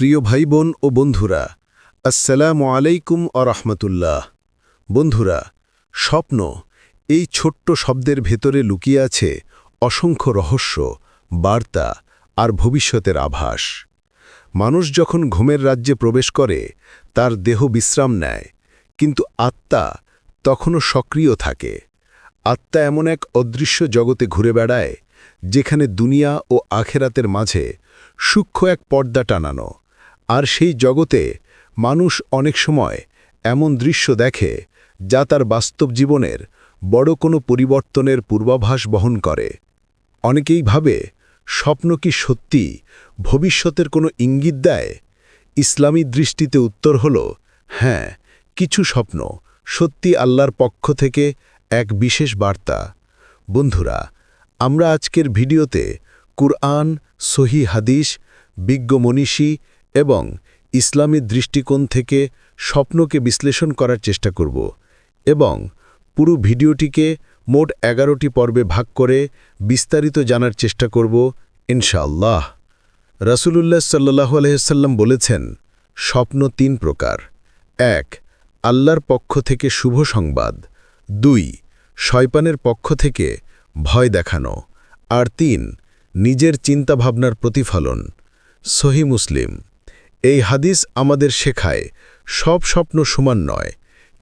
প্রিয় ভাই বোন ও বন্ধুরা, আসসালামু আলাইকুম আরহামতুল্লাহ বন্ধুরা, স্বপ্ন এই ছোট্ট শব্দের ভেতরে লুকিয়ে আছে অসংখ্য রহস্য, বার্তা আর ভবিষ্যতের আভাস। মানুষ যখন ঘুমের রাজ্যে প্রবেশ করে, তার দেহ বিশ্রাম নেয়, কিন্তু আত্মা তখনও সক্রিয় থাকে। আত্মা এমন এক অদৃশ্য জগতে ঘুরে বেড়ায়, যেখানে দুনিয়া ও আখেরাতের মাঝে সূক্ষ্ম এক পর্দা টানানো আর সেই জগতে মানুষ অনেক সময় এমন দৃশ্য দেখে যা তার বাস্তব জীবনের বড় কোনো পরিবর্তনের পূর্বাভাস বহন করে। অনেকেই ভাবে, স্বপ্ন কি সত্যি, ভবিষ্যতের কোনো ইঙ্গিত দেয়? ইসলামী দৃষ্টিতে উত্তর হল হ্যাঁ কিছু স্বপ্ন সত্যি আল্লাহর পক্ষ থেকে এক বিশেষ বার্তা। বন্ধুরা, আমরা আজকের ভিডিওতে কুরআন, সহি হাদিস, বিজ্ঞ মনীষী এবং ইসলামী দৃষ্টিকোণ থেকে স্বপ্নকে বিশ্লেষণ করার চেষ্টা করব এবং পুরো ভিডিওটিকে মোট এগারোটি পর্বে ভাগ করে বিস্তারিত জানার চেষ্টা করব, ইনশাআল্লাহ। রাসূলুল্লাহ সাল্লাহ আলহাম বলেছেন, স্বপ্ন তিন প্রকার। এক, আল্লাহর পক্ষ থেকে শুভ সংবাদ। দুই শয়পানের পক্ষ থেকে ভয় দেখানো। আর তিন, নিজের চিন্তাভাবনার প্রতিফলন। সহি মুসলিম। এই হাদিস আমাদের শেখায়, সব স্বপ্ন সমান নয়।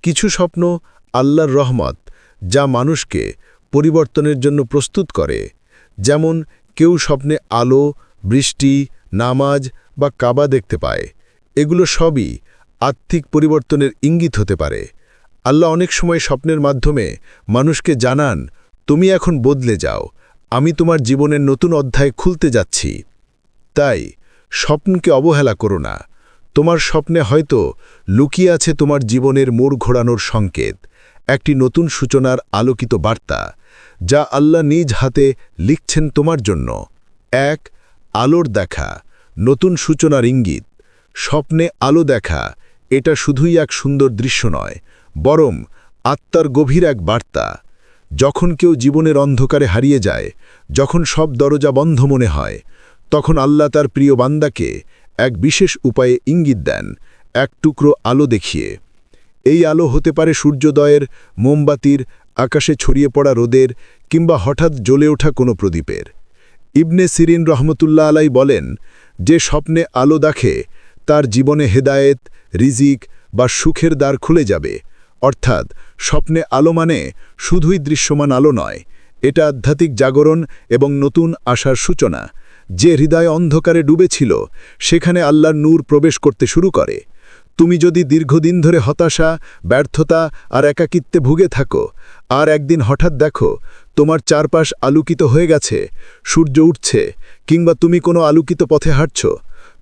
কিছু স্বপ্ন আল্লাহর রহমত, যা মানুষকে পরিবর্তনের জন্য প্রস্তুত করে। যেমন, কেউ স্বপ্নে আলো, বৃষ্টি, নামাজ বা কাবা দেখতে পায়। এগুলো সবই আর্থিক পরিবর্তনের ইঙ্গিত হতে পারে। আল্লাহ অনেক সময় স্বপ্নের মাধ্যমে মানুষকে জানান, তুমি এখন বদলে যাও। আমি তোমার জীবনের নতুন অধ্যায় খুলতে যাচ্ছি। তাই স্বপ্নকে অবহেলা করো না। তোমার স্বপ্নে হয়তো লুকিয়ে আছে তোমার জীবনের মোড় ঘোরানোর সংকেত। একটি নতুন সূচনার আলোকিত বার্তা, যা আল্লাহ নিজ হাতে লিখছেন তোমার জন্য। এক, আলোর দেখা, নতুন সূচনার ইঙ্গিত। স্বপ্নে আলো দেখা, এটা শুধুই এক সুন্দর দৃশ্য নয়, বরং আত্মার গভীর এক বার্তা। যখন কেউ জীবনের অন্ধকারে হারিয়ে যায়, যখন সব দরজা বন্ধ মনে হয় তখন আল্লাহ তার প্রিয় বান্দাকে এক বিশেষ উপায়ে ইঙ্গিত দেন, এক টুকরো আলো দেখিয়ে। এই আলো হতে পারে সূর্যোদয়ের, মোমবাতির, আকাশে ছড়িয়ে পড়া রোদের কিংবা হঠাৎ জ্বলে ওঠা কোনো প্রদীপের। ইবনে সিরিন রহমতুল্লাহ আলাই বলেন, যে স্বপ্নে আলো দেখে, তার জীবনে হেদায়েত, রিজিক বা সুখের দ্বার খুলে যাবে। অর্থাৎ স্বপ্নে আলো মানে শুধুই দৃশ্যমান আলো নয়, এটা আধ্যাত্মিক জাগরণ এবং নতুন আশার সূচনা। যে হৃদয় অন্ধকারে ডুবেছিল, সেখানে আল্লাহর নূর প্রবেশ করতে শুরু করে। তুমি যদি দীর্ঘদিন ধরে হতাশা, ব্যর্থতা আর একাকিত্বে ভুগে থাকো, আর একদিন হঠাৎ দেখো, তোমার চারপাশ আলোকিত হয়ে গেছে, সূর্য উঠছে, কিংবা তুমি কোনো আলোকিত পথে হাঁটছ,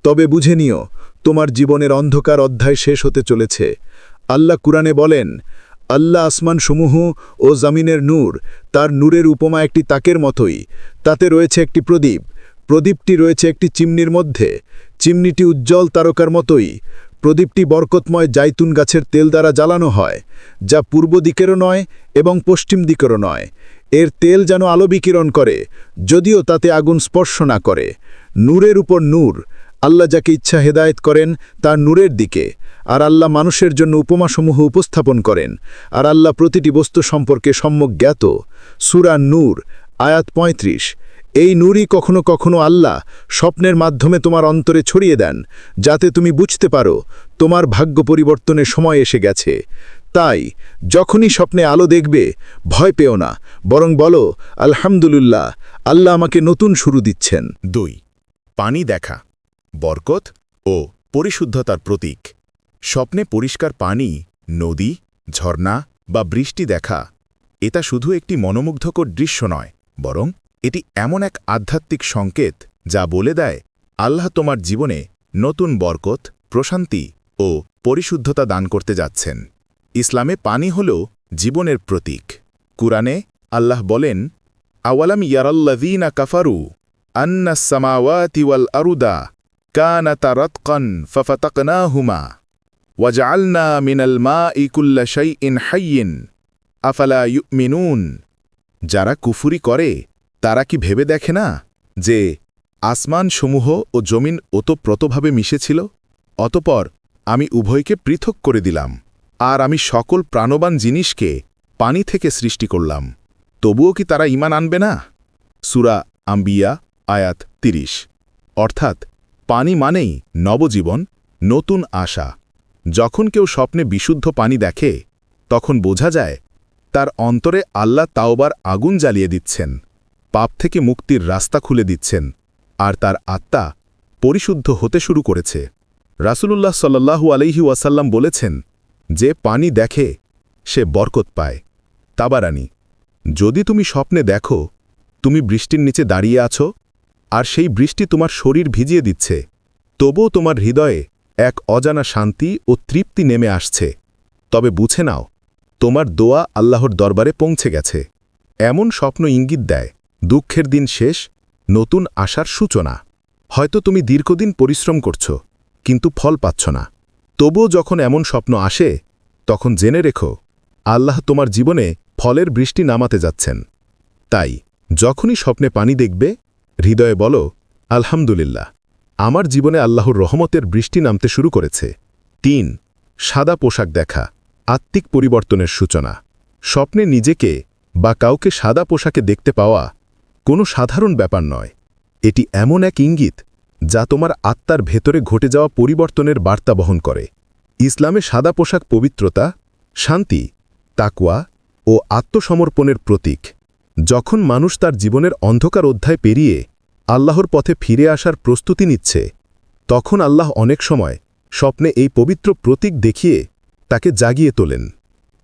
তবে বুঝে নিও, তোমার জীবনের অন্ধকার অধ্যায় শেষ হতে চলেছে। আল্লাহ কুরআনে বলেন, আল্লাহ আসমান সমূহ ও জামিনের নূর, তার নূরের উপমা একটি তাকের মতোই, তাতে রয়েছে একটি প্রদীপ। প্রদীপটি রয়েছে একটি চিমনির মধ্যে। চিমনিটি উজ্জ্বল তারকার মতোই। প্রদীপটি বরকতময় জাইতুন গাছের তেল দ্বারা জ্বালানো হয়, যা পূর্ব দিকেরও নয় এবং পশ্চিম দিকেরও নয়। এর তেল যেন আলো বিকিরণ করে, যদিও তাতে আগুন স্পর্শ না করে। নূরের উপর নূর। আল্লাহ যাকে ইচ্ছা হেদায়েত করেন, তার নূরের দিকে। আর আল্লাহ মানুষের জন্য উপমাসমূহ উপস্থাপন করেন। আর আল্লাহ প্রতিটি বস্তু সম্পর্কে সম্যক জ্ঞাত। সুরা নূর, আয়াত ৩৫ এই নূরই কখনো কখনো আল্লাহ স্বপ্নের মাধ্যমে তোমার অন্তরে ছড়িয়ে দেন, যাতে তুমি বুঝতে পারো তোমার ভাগ্য পরিবর্তনের সময় এসে গেছে। তাই, যখনই স্বপ্নে আলো দেখবে, ভয় পেও না, বরং বলো, আলহামদুলিল্লাহ, আল্লাহ আমাকে নতুন শুরু দিচ্ছেন। দুই, পানি দেখা, বরকত ও পরিশুদ্ধতার প্রতীক। স্বপ্নে পরিষ্কার পানি, নদী, ঝর্ণা বা বৃষ্টি দেখা, এটা শুধু একটি মনোমুগ্ধকর দৃশ্য নয়, বরং এটি এমন এক আধ্যাত্মিক সংকেত যা বলে দেয়, আল্লাহ তোমার জীবনে নতুন বরকত, প্রশান্তি ও পরিশুদ্ধতা দান করতে যাচ্ছেন। ইসলামে পানি হল জীবনের প্রতীক। কুরআনে আল্লাহ বলেন, আওয়ালাম ইয়ারাল্লাযীনা কাফারু আন্না সামাওয়াতি ওয়াল আরুদা কানাতা রাতকান ফাফাতাকনাহুমা ওয়াজআলনা মিনাল মাই কুল্লা শাইইন হাইয়িন আফালা ইউমিনুন। যারা কুফুরি করে তারা কি ভেবে দেখে না যে আসমানসমূহ ও জমিন ওতপ্রতভাবে মিশেছিল? অতপর আমি উভয়কে পৃথক করে দিলাম, আর আমি সকল প্রাণবান জিনিসকে পানি থেকে সৃষ্টি করলাম। তবুও কি তারা ইমান আনবে না? সুরা আম্বিয়া, আয়াত ৩০ অর্থাৎ পানি মানেই নবজীবন, নতুন আশা। যখন কেউ স্বপ্নে বিশুদ্ধ পানি দেখে, তখন বোঝা যায় তার অন্তরে আল্লাহ তাওবার আগুন জ্বালিয়ে দিচ্ছেন। পাপ থেকে মুক্তির রাস্তা খুলে দিচ্ছেন, আর তার আত্মা পরিশুদ্ধ হতে শুরু করেছে। রাসূলুল্লাহ সাল্লাল্লাহু আলাইহি ওয়াসাল্লাম বলেছেন, যে পানি দেখে, সে বরকত পায়। তাবারানি, যদি তুমি স্বপ্নে দেখো, তুমি বৃষ্টির নিচে দাঁড়িয়ে আছো, আর সেই বৃষ্টি তোমার শরীর ভিজিয়ে দিচ্ছে, তবুও তোমার হৃদয়ে এক অজানা শান্তি ও তৃপ্তি নেমে আসছে। তবে বুঝে নাও, তোমার দোয়া আল্লাহর দরবারে পৌঁছে গেছে। এমন স্বপ্ন ইঙ্গিত দেয় দুঃখের দিন শেষ, নতুন আশার সূচনা। হয়তো তুমি দীর্ঘদিন পরিশ্রম করছ, কিন্তু ফল পাচ্ছ না। তবুও যখন এমন স্বপ্ন আসে, তখন জেনে রেখো, আল্লাহ তোমার জীবনে ফলের বৃষ্টি নামাতে যাচ্ছেন। তাই, যখনই স্বপ্নে পানি দেখবে, হৃদয়ে বলো, আলহামদুলিল্লাহ, আমার জীবনে আল্লাহর রহমতের বৃষ্টি নামতে শুরু করেছে। তিন, সাদা পোশাক দেখা, আত্মিক পরিবর্তনের সূচনা। স্বপ্নে নিজেকে বা কাউকে সাদা পোশাকে দেখতে পাওয়া কোনো সাধারণ ব্যাপার নয়। এটি এমন এক ইঙ্গিত যা তোমার আত্মার ভেতরে ঘটে যাওয়া পরিবর্তনের বার্তা বহন করে। ইসলামে সাদা পোশাক পবিত্রতা, শান্তি তাকুয়া ও আত্মসমর্পণের প্রতীক। যখন মানুষ তার জীবনের অন্ধকার অধ্যায় পেরিয়ে আল্লাহর পথে ফিরে আসার প্রস্তুতি নিচ্ছে, তখন আল্লাহ অনেক সময় স্বপ্নে এই পবিত্র প্রতীক দেখিয়ে তাকে জাগিয়ে তোলেন।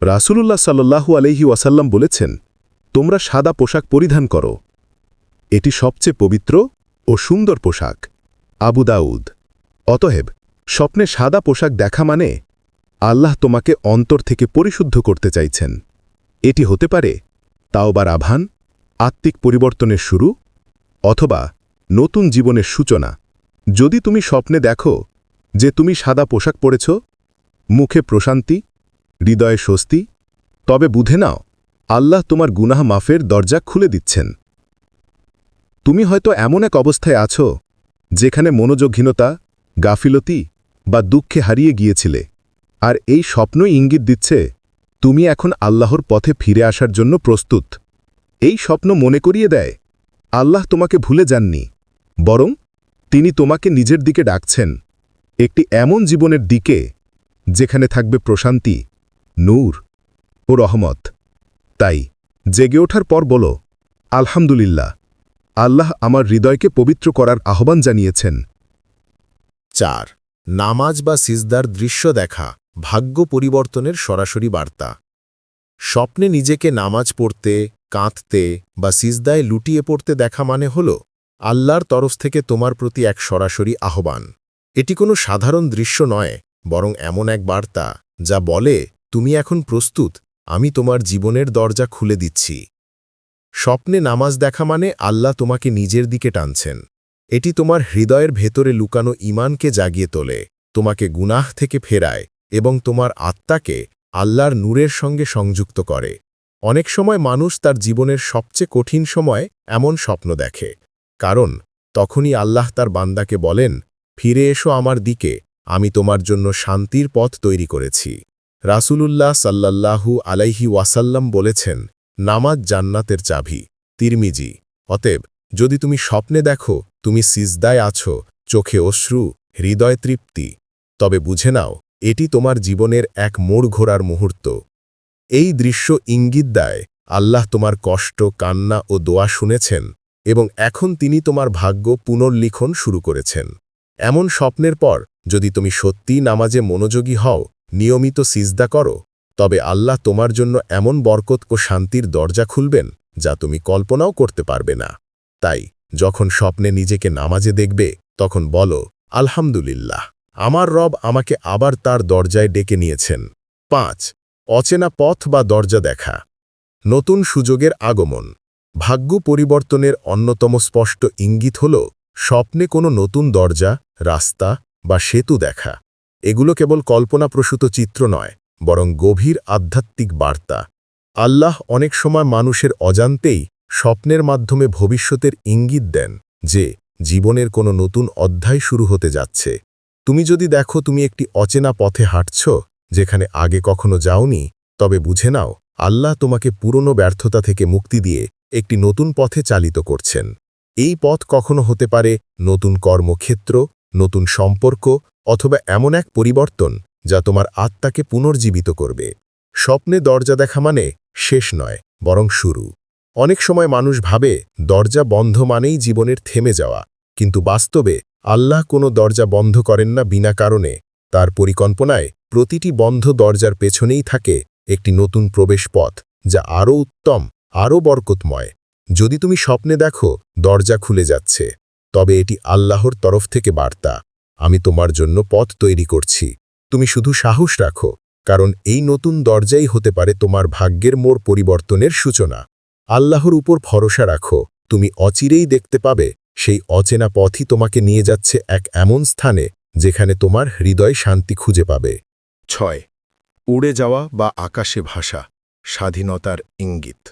রাসূলুল্লাহ সাল্লাহু আলহি ওয়াসাল্লাম বলেছেন, তোমরা সাদা পোশাক পরিধান করো। এটি সবচেয়ে পবিত্র ও সুন্দর পোশাক। আবু দাউদ, অতএব, স্বপ্নে সাদা পোশাক দেখা মানে আল্লাহ তোমাকে অন্তর থেকে পরিশুদ্ধ করতে চাইছেন। এটি হতে পারে তাওবার আভান, আত্মিক পরিবর্তনের শুরু, অথবা নতুন জীবনের সূচনা। যদি তুমি স্বপ্নে দেখো যে তুমি সাদা পোশাক পরেছ, মুখে প্রশান্তি, হৃদয়ে স্বস্তি, তবে বুঝে নাও, আল্লাহ তোমার গুনাহ মাফের দরজা খুলে দিচ্ছেন। তুমি হয়তো এমন এক অবস্থায় আছো, যেখানে মনোযোগহীনতা, গাফিলতি বা দুঃখে হারিয়ে গিয়েছিলে। আর এই স্বপ্নই ইঙ্গিত দিচ্ছে, তুমি এখন আল্লাহর পথে ফিরে আসার জন্য প্রস্তুত। এই স্বপ্ন মনে করিয়ে দেয়, আল্লাহ তোমাকে ভুলে যাননি, বরং তিনি তোমাকে নিজের দিকে ডাকছেন। একটি এমন জীবনের দিকে, যেখানে থাকবে প্রশান্তি, নূর ও রহমত। তাই, জেগে ওঠার পর বলো, আলহামদুলিল্লাহ। আল্লাহ আমার হৃদয়কে পবিত্র করার আহ্বান জানিয়েছেন। চার, নামাজ বা সিজদার দৃশ্য দেখা, ভাগ্য পরিবর্তনের সরাসরি বার্তা। স্বপ্নে নিজেকে নামাজ পড়তে, কাঁদতে বা সিজদায় লুটিয়ে পড়তে দেখা মানে হল, আল্লাহর তরফ থেকে তোমার প্রতি এক সরাসরি আহ্বান। এটি কোনো সাধারণ দৃশ্য নয়, বরং এমন এক বার্তা, যা বলে, তুমি এখন প্রস্তুত, আমি তোমার জীবনের দরজা খুলে দিচ্ছি। স্বপ্নে নামাজ দেখা মানে আল্লাহ তোমাকে নিজের দিকে টানছেন। এটি তোমার হৃদয়ের ভেতরে লুকানো ইমানকে জাগিয়ে তোলে, তোমাকে গুনাহ থেকে ফেরায় এবং তোমার আত্মাকে আল্লাহর নূরের সঙ্গে সংযুক্ত করে। অনেক সময় মানুষ তার জীবনের সবচেয়ে কঠিন সময় এমন স্বপ্ন দেখে, কারণ তখনই আল্লাহ তার বান্দাকে বলেন, ফিরে এসো আমার দিকে, আমি তোমার জন্য শান্তির পথ তৈরি করেছি। রাসূলুল্লাহ সাল্লাল্লাহু আলাইহি ওয়াসাল্লাম বলেছেন নামাজ জান্নাতের চাবি। তিরমিজি, অতএব, যদি তুমি স্বপ্নে দেখো, তুমি সিজদায় আছো, চোখে অশ্রু, হৃদয় তৃপ্তি। তবে বুঝে নাও, এটি তোমার জীবনের এক মোড় ঘোরার মুহূর্ত। এই দৃশ্য ইঙ্গিত দেয়, আল্লাহ তোমার কষ্ট, কান্না ও দোয়া শুনেছেন, এবং এখন তিনি তোমার ভাগ্য পুনর্লিখন শুরু করেছেন। এমন স্বপ্নের পর, যদি তুমি সত্যি নামাজে মনোযোগী হও, নিয়মিত সিজদা করো তবে আল্লাহ তোমার জন্য এমন বরকত ও শান্তির দরজা খুলবেন, যা তুমি কল্পনাও করতে পারবে না। তাই, যখন স্বপ্নে নিজেকে নামাজে দেখবে, তখন বলো, আলহামদুলিল্লাহ, আমার রব আমাকে আবার তার দরজায় ডেকে নিয়েছেন। পাঁচ, অচেনা পথ বা দরজা দেখা। নতুন সুযোগের আগমন। ভাগ্য পরিবর্তনের অন্যতম স্পষ্ট ইঙ্গিত হল, স্বপ্নে কোনো নতুন দরজা, রাস্তা বা সেতু দেখা। এগুলো কেবল কল্পনাপ্রসূত চিত্র নয় বরং গভীর আধ্যাত্মিক বার্তা। আল্লাহ অনেক সময় মানুষের অজান্তেই স্বপ্নের মাধ্যমে ভবিষ্যতের ইঙ্গিত দেন যে জীবনের কোনো নতুন অধ্যায় শুরু হতে যাচ্ছে। তুমি যদি দেখো তুমি একটি অচেনা পথে হাঁটছ, যেখানে আগে কখনো যাওনি, তবে বুঝে নাও, আল্লাহ তোমাকে পুরনো ব্যর্থতা থেকে মুক্তি দিয়ে একটি নতুন পথে চালিত করছেন। এই পথ কখনো হতে পারে নতুন কর্মক্ষেত্র, নতুন সম্পর্ক, অথবা এমন এক পরিবর্তন যা তোমার আত্মাকে পুনর্জীবিত করবে। স্বপ্নে দরজা দেখা মানে শেষ নয়, বরং শুরু। অনেক সময় মানুষ ভাবে দরজা বন্ধ মানেই জীবনের থেমে যাওয়া, কিন্তু বাস্তবে আল্লাহ কোনো দরজা বন্ধ করেন না বিনা কারণে। তার পরিকল্পনায় প্রতিটি বন্ধ দরজার পেছনেই থাকে একটি নতুন প্রবেশ পথ, যা আরও উত্তম, আরও বরকতময়। যদি তুমি স্বপ্নে দেখো, দরজা খুলে যাচ্ছে। তবে এটি আল্লাহর তরফ থেকে বার্তা। আমি তোমার জন্য পথ তৈরি করছি। তুমি শুধু সাহস রাখো, কারণ এই নতুন দরজাই হতে পারে তোমার ভাগ্যের মোড় পরিবর্তনের সূচনা। আল্লাহর উপর ভরসা রাখো, তুমি অচিরেই দেখতে পাবে, সেই অচেনা পথই তোমাকে নিয়ে যাচ্ছে এক এমন স্থানে, যেখানে তোমার হৃদয় শান্তি খুঁজে পাবে। ছয়, উড়ে যাওয়া বা আকাশে ভাষা স্বাধীনতার ইঙ্গিত।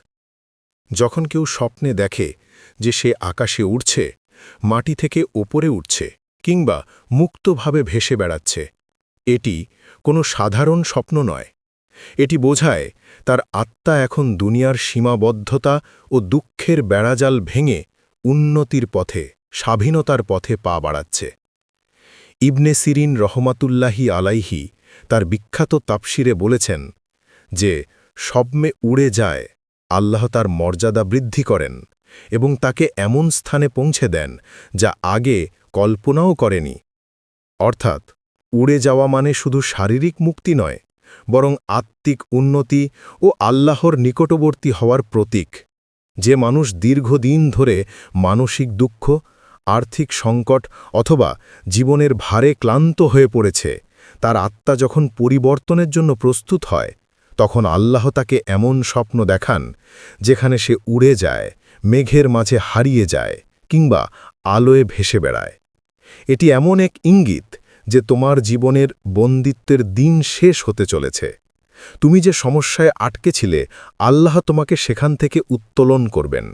যখন কেউ স্বপ্নে দেখে যে সে আকাশে উড়ছে, মাটি থেকে ওপরে উঠছে কিংবা মুক্তভাবে ভেসে বেড়াচ্ছে এটি কোনো সাধারণ স্বপ্ন নয়। এটি বোঝায় তার আত্মা এখন দুনিয়ার সীমাবদ্ধতা ও দুঃখের বেড়াজাল ভেঙে উন্নতির পথে, স্বাধীনতার পথে পা বাড়াচ্ছে। ইবনে সিরিন রহমাতুল্লাহি আলাইহি তার বিখ্যাত তাপসিরে বলেছেন যে স্বপ্নে উড়ে যায়, আল্লাহ তার মর্যাদা বৃদ্ধি করেন এবং তাকে এমন স্থানে পৌঁছে দেন যা আগে কল্পনাও করেনি। অর্থাৎ উড়ে যাওয়া মানে শুধু শারীরিক মুক্তি নয়, বরং আত্মিক উন্নতি ও আল্লাহর নিকটবর্তী হওয়ার প্রতীক। যে মানুষ দীর্ঘদিন ধরে মানসিক দুঃখ, আর্থিক সংকট অথবা জীবনের ভারে ক্লান্ত হয়ে পড়েছে, তার আত্মা যখন পরিবর্তনের জন্য প্রস্তুত হয়, তখন আল্লাহ তাকে এমন স্বপ্ন দেখান, যেখানে সে উড়ে যায়, মেঘের মাঝে হারিয়ে যায় কিংবা আলোয় ভেসে বেড়ায়। এটি এমন এক ইঙ্গিত যে তোমার জীবনের বন্দিত্বের দিন শেষ হতে চলেছে। তুমি যে সমস্যায় আটকে ছিলে, আল্লাহ তোমাকে সেখান থেকে উত্তোলন করবেন।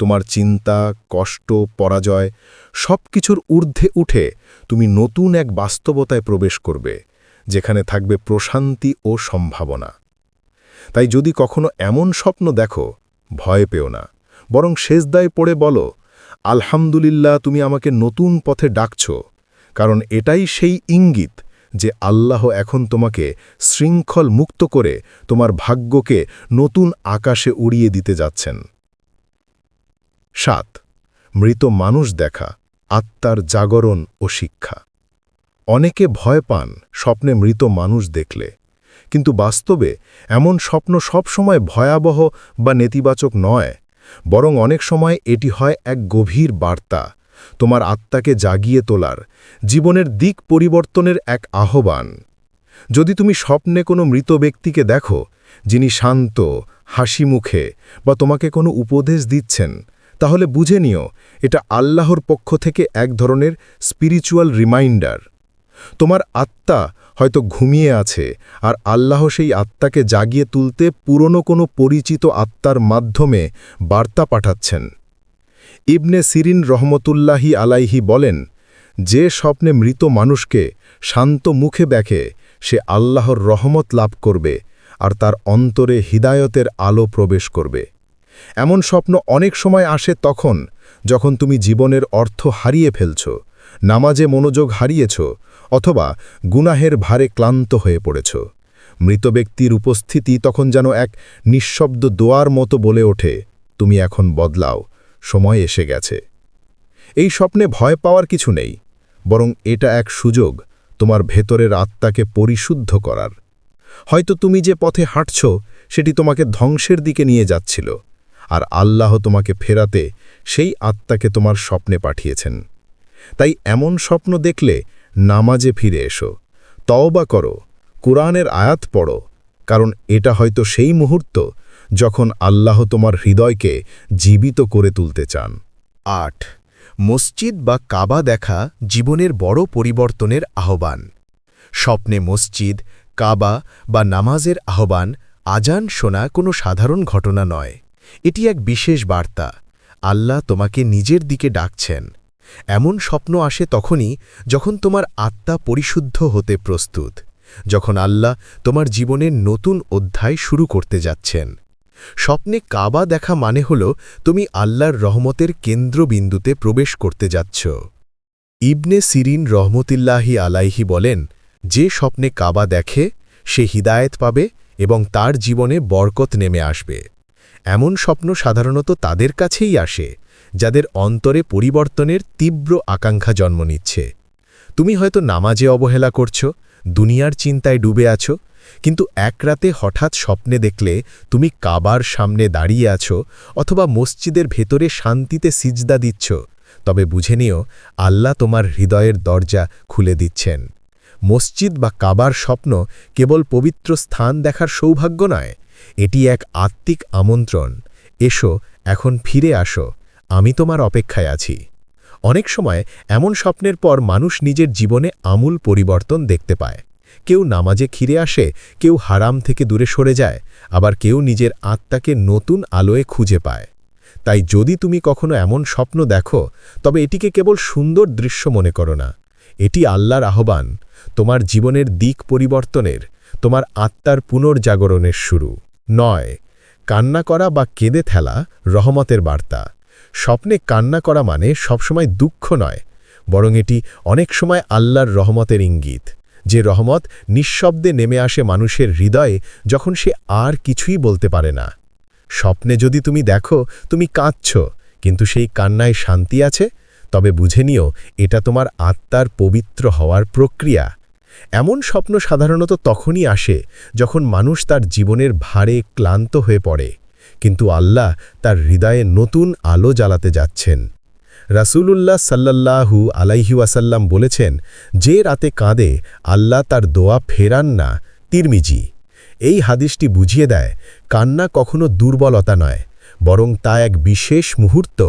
তোমার চিন্তা, কষ্ট, পরাজয় সব কিছুর ঊর্ধ্বে উঠে তুমি নতুন এক বাস্তবতায় প্রবেশ করবে, যেখানে থাকবে প্রশান্তি ও সম্ভাবনা। তাই যদি কখনো এমন স্বপ্ন দেখো, ভয় পেও না। বরং শেষদায় পড়ে বলো, আলহামদুলিল্লাহ, তুমি আমাকে নতুন পথে ডাকছ। কারণ এটাই সেই ইঙ্গিত যে আল্লাহ এখন তোমাকে শৃঙ্খল মুক্ত করে তোমার ভাগ্যকে নতুন আকাশে উড়িয়ে দিতে যাচ্ছেন। সাত, মৃত মানুষ দেখা, আত্মার জাগরণ ও শিক্ষা। অনেকে ভয় পান স্বপ্নে মৃত মানুষ দেখলে, কিন্তু বাস্তবে এমন স্বপ্ন সবসময় ভয়াবহ বা নেতিবাচক নয়, বরং অনেক সময় এটি হয় এক গভীর বার্তা তোমার আত্মাকে জাগিয়ে তোলার, জীবনের দিক পরিবর্তনের এক আহ্বান। যদি তুমি স্বপ্নে কোনো মৃত ব্যক্তিকে দেখো, যিনি শান্ত হাসি মুখে বা তোমাকে কোনো উপদেশ দিচ্ছেন, তাহলে বুঝে নিও, এটা আল্লাহর পক্ষ থেকে এক ধরনের স্পিরিচুয়াল রিমাইন্ডার তোমার আত্মা হয়তো ঘুমিয়ে আছে, আর আল্লাহ সেই আত্মাকে জাগিয়ে তুলতে পুরনো কোনো পরিচিত আত্মার মাধ্যমে বার্তা পাঠাচ্ছেন। ইবনে সিরিন রহমতুল্লাহি আলাইহি বলেন, যে স্বপ্নে মৃত মানুষকে শান্ত মুখে দেখে সে আল্লাহর রহমত লাভ করবে আর তার অন্তরে হিদায়তের আলো প্রবেশ করবে। এমন স্বপ্ন অনেক সময় আসে তখন যখন তুমি জীবনের অর্থ হারিয়ে ফেলছ, নামাজে মনোযোগ হারিয়েছ অথবা গুনাহের ভারে ক্লান্ত হয়ে পড়েছ। মৃত ব্যক্তির উপস্থিতি তখন যেন এক নিঃশব্দ দোয়ার মতো বলে ওঠে, তুমি এখন বদলাও। সময় এসে গেছে। এই স্বপ্নে ভয় পাওয়ার কিছু নেই, বরং এটা এক সুযোগ তোমার ভেতরের আত্মাকে পরিশুদ্ধ করার। হয়তো তুমি যে পথে হাঁটছ, সেটি তোমাকে ধ্বংসের দিকে নিয়ে যাচ্ছিল, আর আল্লাহ তোমাকে ফেরাতে সেই আত্মাকে তোমার স্বপ্নে পাঠিয়েছেন। তাই এমন স্বপ্ন দেখলে নামাজে ফিরে এসো, তওবা করো, কোরআনের আয়াত পড়ো, কারণ এটা হয়তো সেই মুহূর্ত যখন আল্লাহ তোমার হৃদয়কে জীবিত করে তুলতে চান। আট, মসজিদ বা কাবা দেখা জীবনের বড় পরিবর্তনের আহ্বান। স্বপ্নে মসজিদ, কাবা বা নামাজের আহ্বান, আজান শোনা কোনো সাধারণ ঘটনা নয়। এটি এক বিশেষ বার্তা। আল্লাহ তোমাকে নিজের দিকে ডাকছেন। এমন স্বপ্ন আসে তখনই যখন তোমার আত্মা পরিশুদ্ধ হতে প্রস্তুত, যখন আল্লাহ তোমার জীবনের নতুন অধ্যায় শুরু করতে যাচ্ছেন। স্বপ্নে কাবা দেখা মানে হল তুমি আল্লাহর রহমতের কেন্দ্রবিন্দুতে প্রবেশ করতে যাচ্ছ। ইবনে সিরিন রহমতিল্লাহি আলাইহি বলেন, যে স্বপ্নে কাবা দেখে, সে হিদায়েত পাবে এবং তার জীবনে বরকত নেমে আসবে। এমন স্বপ্ন সাধারণত তাদের কাছেই আসে, যাদের অন্তরে পরিবর্তনের তীব্র আকাঙ্ক্ষা জন্ম নিচ্ছে। তুমি হয়তো নামাজে অবহেলা করছ, দুনিয়ার চিন্তায় ডুবে আছো কিন্তু এক রাতে হঠাৎ স্বপ্নে দেখলে তুমি কাবার সামনে দাঁড়িয়ে আছো অথবা মসজিদের ভেতরে শান্তিতে সিজদা দিচ্ছ। তবে বুঝে নিও, আল্লাহ তোমার হৃদয়ের দরজা খুলে দিচ্ছেন। মসজিদ বা কাবার স্বপ্ন কেবল পবিত্র স্থান দেখার সৌভাগ্য নয়, এটি এক আত্মিক আমন্ত্রণ। এসো, এখন ফিরে আসো, আমি তোমার অপেক্ষায় আছি। অনেক সময় এমন স্বপ্নের পর মানুষ নিজের জীবনে আমূল পরিবর্তন দেখতে পায়। কেউ নামাজে খিরে আসে, কেউ হারাম থেকে দূরে সরে যায়, আবার কেউ নিজের আত্মাকে নতুন আলোয় খুঁজে পায়। তাই যদি তুমি কখনো এমন স্বপ্ন দেখো, তবে এটিকে কেবল সুন্দর দৃশ্য মনে করো না। এটি আল্লাহর আহ্বান, তোমার জীবনের দিক পরিবর্তনের, তোমার আত্মার পুনর্জাগরণের শুরু। নয়, কান্না করা বা কেঁদে থেলা রহমতের বার্তা। স্বপ্নে কান্না করা মানে সবসময় দুঃখ নয়, বরং এটি অনেক সময় আল্লাহর রহমতের ইঙ্গিত। যে রহমত নিঃশব্দে নেমে আসে মানুষের হৃদয়ে যখন সে আর কিছুই বলতে পারে না। স্বপ্নে যদি তুমি দেখো, তুমি কাঁদছ, কিন্তু সেই কান্নায় শান্তি আছে, তবে বুঝে নিও, এটা তোমার আত্মার পবিত্র হওয়ার প্রক্রিয়া। এমন স্বপ্ন সাধারণত তখনই আসে যখন মানুষ তার জীবনের ভারে ক্লান্ত হয়ে পড়ে, কিন্তু আল্লাহ তার হৃদয়ে নতুন আলো জ্বালাতে যাচ্ছেন। রাসূলুল্লাহ সাল্লাল্লাহু আলাইহি ওয়াসাল্লাম বলেছেন, যে রাতে কাঁদে, আল্লাহ তার দোয়া ফেরান না। তিরমিজি, এই হাদিসটি বুঝিয়ে দেয়, কান্না কখনো দুর্বলতা নয়, বরং তা এক বিশেষ মুহূর্ত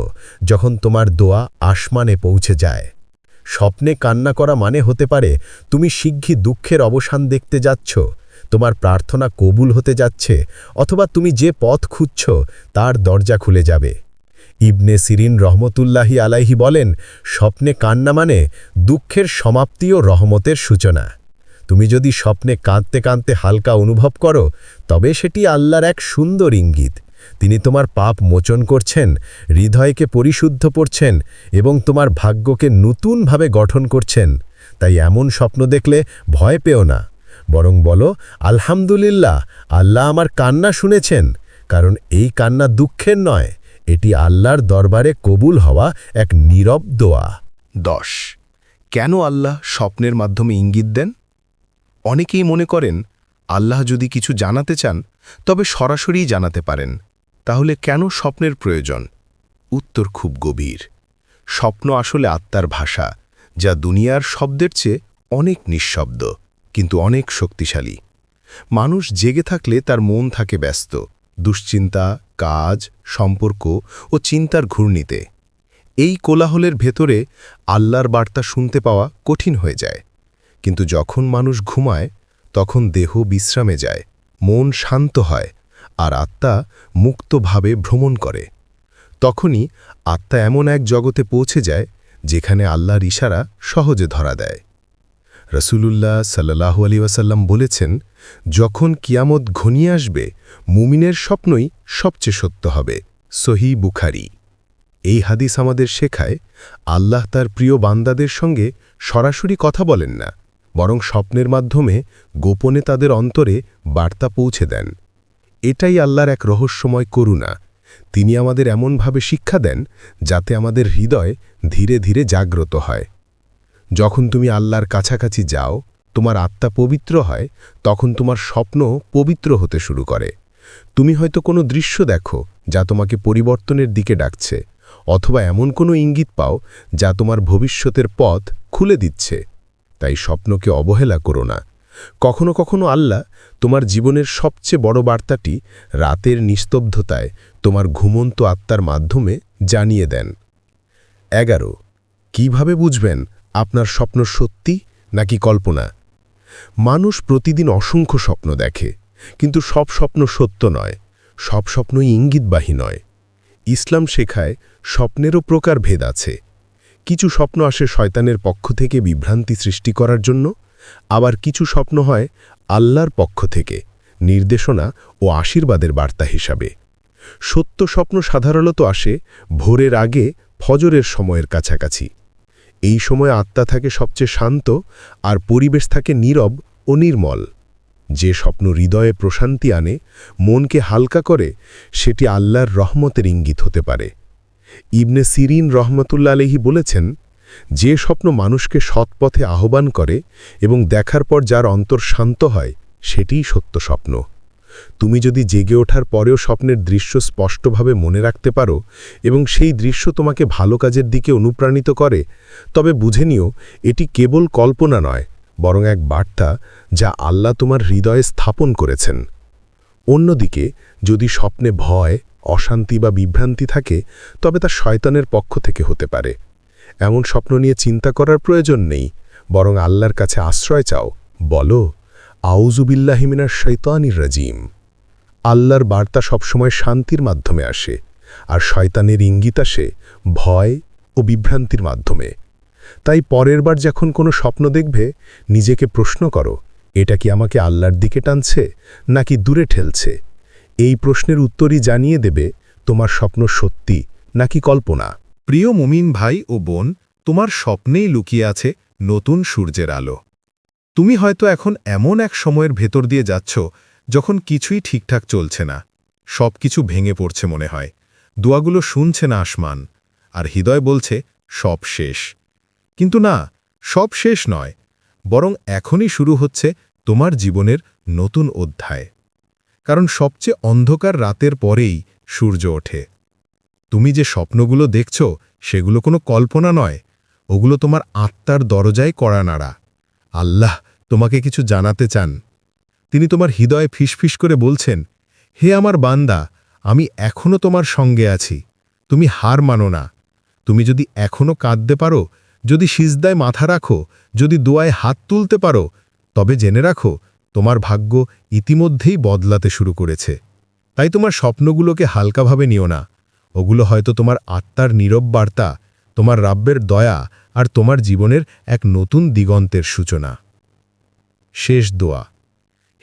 যখন তোমার দোয়া আসমানে পৌঁছে যায়। স্বপ্নে কান্না করা মানে হতে পারে, তুমি শিগগি দুঃখের অবসান দেখতে যাচ্ছ, তোমার প্রার্থনা কবুল হতে যাচ্ছে, অথবা তুমি যে পথ খুঁজছ, তার দরজা খুলে যাবে। ইবনে সিরিন রহমতুল্লাহি আলাইহি বলেন, স্বপ্নে কান্না মানে দুঃখের সমাপ্তি ও রহমতের সূচনা। তুমি যদি স্বপ্নে কাঁদতে কাঁদতে হালকা অনুভব করো, তবে সেটি আল্লাহর এক সুন্দর ইঙ্গিত। তিনি তোমার পাপ মোচন করছেন, হৃদয়কে পরিশুদ্ধ করছেন এবং তোমার ভাগ্যকে নতুনভাবে গঠন করছেন। তাই এমন স্বপ্ন দেখলে ভয় পেও না। বরং বলো, আলহামদুলিল্লাহ, আল্লাহ আমার কান্না শুনেছেন, কারণ এই কান্না দুঃখের নয়। এটি আল্লাহর দরবারে কবুল হওয়া এক নীরব দোয়া। দশ। কেন আল্লাহ স্বপ্নের মাধ্যমে ইঙ্গিত দেন? অনেকেই মনে করেন, আল্লাহ যদি কিছু জানাতে চান, তবে সরাসরি জানাতে পারেন। তাহলে কেন স্বপ্নের প্রয়োজন? উত্তর খুব গভীর। স্বপ্ন আসলে আত্মার ভাষা, যা দুনিয়ার শব্দের চেয়ে অনেক নিঃশব্দ, কিন্তু অনেক শক্তিশালী। মানুষ জেগে থাকলে তার মন থাকে ব্যস্ত দুশ্চিন্তা, কাজ, সম্পর্ক ও চিন্তার ঘূর্ণিতে। এই কোলাহলের ভেতরে আল্লাহর বার্তা শুনতে পাওয়া কঠিন হয়ে যায়। কিন্তু যখন মানুষ ঘুমায়, তখন দেহ বিশ্রামে যায়, মন শান্ত হয় আর আত্মা মুক্তভাবে ভ্রমণ করে। তখনই আত্মা এমন এক জগতে পৌঁছে যায়, যেখানে আল্লাহর ইশারা সহজে ধরা দেয়। রসুলুল্লাহ সাল্লাহু আলী ওয়াসাল্লাম বলেছেন, যখন কিয়ামত ঘনিয়ে আসবে, মুমিনের স্বপ্নই সবচেয়ে সত্য হবে। সহি বুখারি। এই হাদিস আমাদের শেখায়, আল্লাহ তার প্রিয় বান্দাদের সঙ্গে সরাসরি কথা বলেন না, বরং স্বপ্নের মাধ্যমে গোপনে তাদের অন্তরে বার্তা পৌঁছে দেন। এটাই আল্লাহর এক রহস্যময় করুণা। তিনি আমাদের এমনভাবে শিক্ষা দেন, যাতে আমাদের হৃদয় ধীরে ধীরে জাগ্রত হয়। যখন তুমি আল্লাহর কাছাকাছি যাও, তোমার আত্মা পবিত্র হয়, তখন তোমার স্বপ্ন পবিত্র হতে শুরু করে। তুমি হয়তো কোনো দৃশ্য দেখো যা তোমাকে পরিবর্তনের দিকে ডাকছে, অথবা এমন কোনো ইঙ্গিত পাও যা তোমার ভবিষ্যতের পথ খুলে দিচ্ছে। তাই স্বপ্নকে অবহেলা করো না। কখনো কখনো আল্লাহ তোমার জীবনের সবচেয়ে বড় বার্তাটি রাতের নিস্তব্ধতায় তোমার ঘুমন্ত আত্মার মাধ্যমে জানিয়ে দেন। এগারো। কীভাবে বুঝবেন আপনার স্বপ্ন সত্যি নাকি কল্পনা? মানুষ প্রতিদিন অসংখ্য স্বপ্ন দেখে, কিন্তু সব স্বপ্ন সত্য নয়, সব স্বপ্নই ইঙ্গিতবাহী নয়। ইসলাম শেখায় স্বপ্নেরও প্রকার ভেদ আছে। কিছু স্বপ্ন আসে শয়তানের পক্ষ থেকে বিভ্রান্তি সৃষ্টি করার জন্য, আবার কিছু স্বপ্ন হয় আল্লাহর পক্ষ থেকে, নির্দেশনা ও আশীর্বাদের বার্তা হিসাবে। সত্য স্বপ্ন সাধারণত আসে ভোরের আগে ফজরের সময়ের কাছাকাছি। এই সময় আত্মা থাকে সবচেয়ে শান্ত আর পরিবেশ থাকে নীরব ও নির্মল। যে স্বপ্ন হৃদয়ে প্রশান্তি আনে, মনকে হালকা করে, সেটি আল্লাহর রহমতের ইঙ্গিত হতে পারে। ইবনে সিরিন রহমতুল্লা আলহি বলেছেন, যে স্বপ্ন মানুষকে সৎপথে আহ্বান করে এবং দেখার পর যার অন্তর শান্ত হয়, সেটিই সত্য স্বপ্ন। তুমি যদি জেগে ওঠার পরেও স্বপ্নের দৃশ্য স্পষ্টভাবে মনে রাখতে পারো এবং সেই দৃশ্য তোমাকে ভালো কাজের দিকে অনুপ্রাণিত করে, তবে বুঝে নিও, এটি কেবল কল্পনা নয়, বরং এক বার্তা যা আল্লাহ তোমার হৃদয়ে স্থাপন করেছেন। অন্যদিকে, যদি স্বপ্নে ভয়, অশান্তি বা বিভ্রান্তি থাকে, তবে তা শয়তানের পক্ষ থেকে হতে পারে। এমন স্বপ্ন নিয়ে চিন্তা করার প্রয়োজন নেই, বরং আল্লাহর কাছে আশ্রয় চাও, বলো আউজুবিল্লাহিমিনার শৈতানির রাজিম। আল্লাহর বার্তা সবসময় শান্তির মাধ্যমে আসে, আর শয়তানের ইঙ্গিত আসে ভয় ও বিভ্রান্তির মাধ্যমে। তাই পরের বার যখন কোনো স্বপ্ন দেখবে, নিজেকে প্রশ্ন করো, এটা কি আমাকে আল্লাহর দিকে টানছে, নাকি দূরে ঠেলছে? এই প্রশ্নের উত্তরই জানিয়ে দেবে, তোমার স্বপ্ন সত্যি নাকি কল্পনা? প্রিয় মুমিন ভাই ও বোন, তোমার স্বপ্নেই লুকিয়ে আছে নতুন সূর্যের আলো। তুমি হয়তো এখন এমন এক সময়ের ভেতর দিয়ে যাচ্ছ যখন কিছুই ঠিকঠাক চলছে না। সব কিছু ভেঙে পড়ছে মনে হয়। দোয়াগুলো শুনছে না আসমান। আর হৃদয় বলছে, সব শেষ। কিন্তু না, সব শেষ নয়। বরং এখনই শুরু হচ্ছে তোমার জীবনের নতুন অধ্যায়। কারণ সবচেয়ে অন্ধকার রাতের পরেই সূর্য ওঠে। তুমি যে স্বপ্নগুলো দেখছ, সেগুলো কোনো কল্পনা নয়। ওগুলো তোমার আত্মার দরজায় কড়া নাড়া। আল্লাহ তোমাকে কিছু জানাতে চান। তিনি তোমার হৃদয়ে ফিসফিস করে বলছেন, হে আমার বান্দা, আমি এখনও তোমার সঙ্গে আছি। তুমি হার মানো না। তুমি যদি এখনও কাঁদতে পারো, যদি সিজদায় মাথা রাখো, যদি দোয়ায় হাত তুলতে পারো, তবে জেনে রাখো, তোমার ভাগ্য ইতিমধ্যেই বদলাতে শুরু করেছে। তাই তোমার স্বপ্নগুলোকে হালকাভাবে নিও না। ওগুলো হয়তো তোমার আত্মার নীরব বার্তা, তোমার রাব্যের দয়া আর তোমার জীবনের এক নতুন দিগন্তের সূচনা। শেষ দোয়া।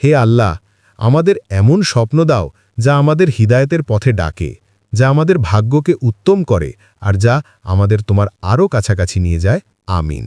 হে আল্লাহ, আমাদের এমন স্বপ্ন দাও যা আমাদের হৃদায়তের পথে ডাকে, যা আমাদের ভাগ্যকে উত্তম করে আর যা আমাদের তোমার আরও কাছাকাছি নিয়ে যায়। আমিন।